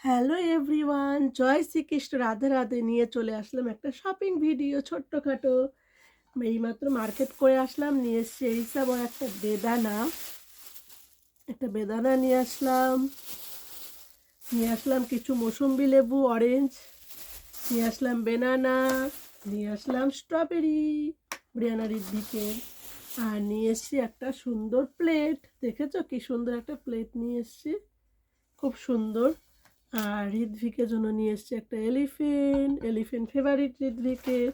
Hello everyone, জয় শ্রীকৃষ্ণ, রাধে রাধে। নিয়ে চলে আসলাম একটা শপিং ভিডিও ছোট্টখাটো। এইমাত্র মার্কেট করে আসলাম, নিয়ে এসছি এই সব একটা বেদানা। একটা বেদানা নিয়ে আসলাম। নিয়ে আসলাম কিছু মৌসুম্বি লেবু অরেঞ্জ নিয়ে আসলাম বেনানা নিয়ে আসলাম স্ট্রবেরি ব্রিয়ানা দিকে আর নিয়ে এসছি একটা সুন্দর প্লেট দেখেছ কি সুন্দর একটা প্লেট নিয়ে এসছি? খুব সুন্দর। আর ঋদ্ভিকের জন্য নিয়ে এসছি একটা এলিফেন্ট এলিফেন্ট ফেভারিট ঋদ্ভিকের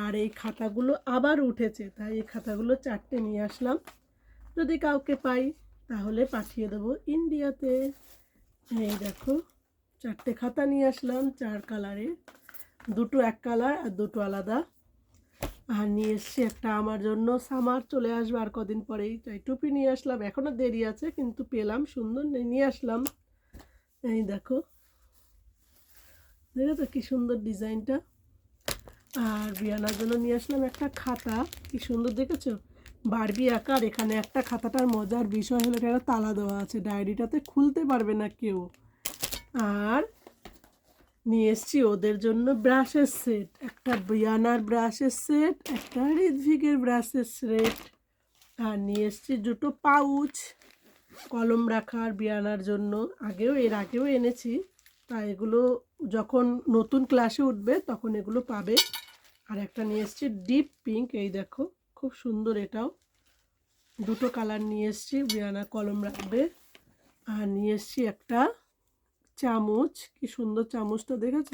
আর এই খাতাগুলো আবার উঠেছে, তাই এই খাতাগুলো চারটে নিয়ে আসলাম। যদি কাউকে পাই, তাহলে পাঠিয়ে দেবো ইন্ডিয়াতে। এই দেখো, চারটে খাতা নিয়ে আসলাম, চার কালারে। দুটো এক কালার আর দুটো আলাদা। আর নিয়ে এসছি একটা আমার জন্য। সামার চলে আসবে আর কদিন পরেই, তাই টুপি নিয়ে আসলাম। এখনও দেরি আছে, কিন্তু পেলাম, সুন্দর নিয়ে আসলাম। এই দেখো। দেখো তো কী সুন্দর ডিজাইনটা। আর বিয়ানার জন্য নিয়ে আসলাম একটা খাতা। কি সুন্দর দেখেছ? বারবি আকার, এখানে একটা খাতাটার মজার বিষয় হলো এটা তালা দেওয়া আছে। ডায়েরিটাতে খুলতে পারবে না কেউ। আর নিয়ে এসছি ওদের জন্য ব্রাশের সেট। একটা বিয়ানার ব্রাশের সেট, একটা ঋদ্ভিকের ব্রাশের সেট। আর নিয়ে এসছি দুটো পাউচ। কলম রাখার, বিয়ানার জন্য। আগেও, এর আগেও এনেছি। তা এগুলো যখন নতুন ক্লাসে উঠবে, তখন এগুলো পাবে। আর একটা নিয়ে এসছি, ডিপ পিঙ্ক। এই দেখো, খুব সুন্দর এটাও। দুটো কালার নিয়ে এসছি, বিয়ানা কলম রাখবে। আর নিয়ে এসছি একটা চামচ। কি সুন্দর চামচটা দেখেছ?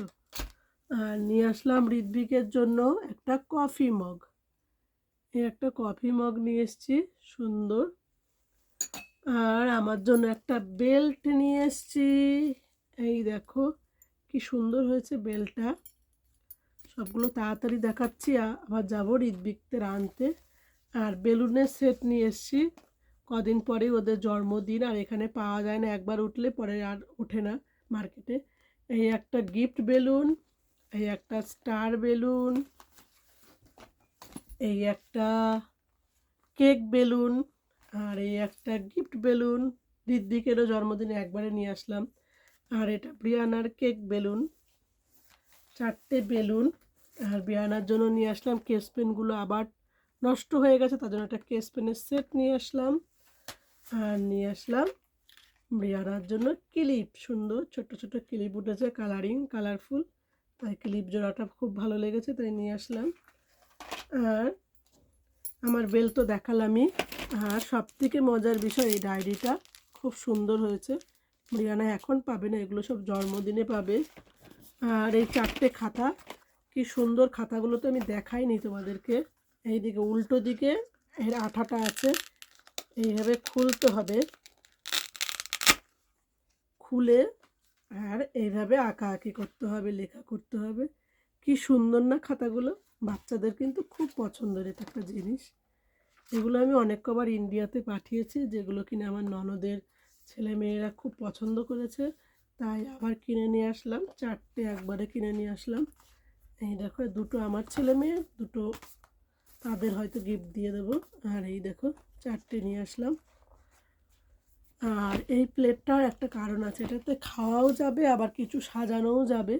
আর নিয়ে আসলাম ঋদ্ভিকের জন্য একটা কফি মগ। এই একটা কফি মগ নিয়ে এসছি, সুন্দর। আর আমার জন্য একটা বেল্ট নিয়ে এসছি। এই দেখো, কি সুন্দর হয়েছে বেল্টটা। সবগুলো তাড়াতাড়ি দেখাচ্ছি আবার যাব ঋদ্বিকদের আনতে। আর বেলুনের সেট নিয়ে এসছি। কদিন পরে ওদের জন্মদিন, আর এখানে পাওয়া যায় না, একবার উঠলে পরে আর ওঠে না মার্কেটে। এই একটা গিফট বেলুন, এই একটা স্টার বেলুন, এই একটা কেক বেলুন আর এই একটা গিফট বেলুন দিদিকেরও জন্মদিনে একবারে নিয়ে আসলাম। আর এটা ব্রিয়ানার কেক বেলুন চারটে বেলুন আর বিয়ানার জন্য নিয়ে আসলাম কেস পেনগুলো আবার নষ্ট হয়ে গেছে, তার জন্য একটা কেস পেনের সেট নিয়ে আসলাম। আর নিয়ে আসলাম বিয়ানার জন্য ক্লিপ, সুন্দর ছোট ছোট ক্লিপ উঠেছে কালারিং কালারফুল তাই ক্লিপ জোড়াটা খুব ভালো লেগেছে, তাই নিয়ে আসলাম। আর আমার বেল তো দেখালামই। আর সব থেকে মজার বিষয় এই ডায়েরিটা, খুব সুন্দর হয়েছে। রিয়ানা এখন পাবে না, এগুলো সব জন্মদিনে পাবে। আর এই চারটে খাতা, কি সুন্দর খাতাগুলো তো আমি দেখাইনি তোমাদেরকে। এই দিকে উল্টো দিকে এর আঠাটা আছে, এইভাবে খুলতে হবে। খুলে আর এইভাবে আঁকা আঁকি করতে হবে, লেখা করতে হবে। কি সুন্দর না খাতাগুলো। বাচ্চাদের কিন্তু খুব পছন্দের এটা একটা জিনিস। এগুলো আমি অনেক কবার ইন্ডিয়াতে পাঠিয়েছি, যেগুলো কিনে আমার ননদের ছেলে মেয়েরা খুব পছন্দ করেছে। তাই আবার কিনে নিয়ে আসলাম, চারটে একবারে কিনে নিয়ে আসলাম। এই দেখো, দুটো আমার ছেলে মেয়ে দুটো তাদের হয়তো গিফট দিয়ে দেবো। আর এই দেখো, চারটে নিয়ে আসলাম। আর এই প্লেটটার একটা কারণ আছে, এটাতে খাওয়াও যাবে, আবার কিছু সাজানোও যাবে।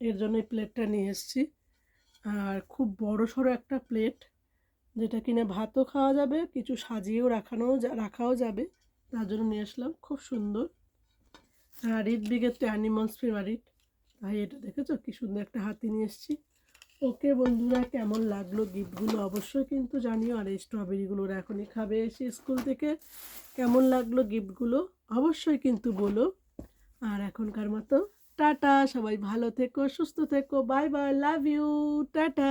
এর জন্য এই প্লেটটা নিয়ে এসেছি। আর খুব বড় সড়ো একটা প্লেট যেটা কিনে ভাতও খাওয়া যাবে, কিছু সাজিয়েও রাখানোও রাখাও যাবে। তার জন্য নিয়ে আসলাম, খুব সুন্দর। আর ঋদ্বিকের তো অ্যানিমালস ফেভারিট তাই এটা দেখেছ? কি সুন্দর একটা হাতি নিয়ে এসেছি। ওকে বন্ধুরা, কেমন লাগল গিফটগুলো অবশ্যই কিন্তু জানিও। আর এই স্ট্রবেরিগুলো ওরা এখনই খাবে এসে স্কুল থেকে। কেমন লাগল গিফটগুলো অবশ্যই কিন্তু বলো। আর এখনকার মতো টাটা সবাই ভালো থেকো সুস্থ থেকো bye bye love you tata.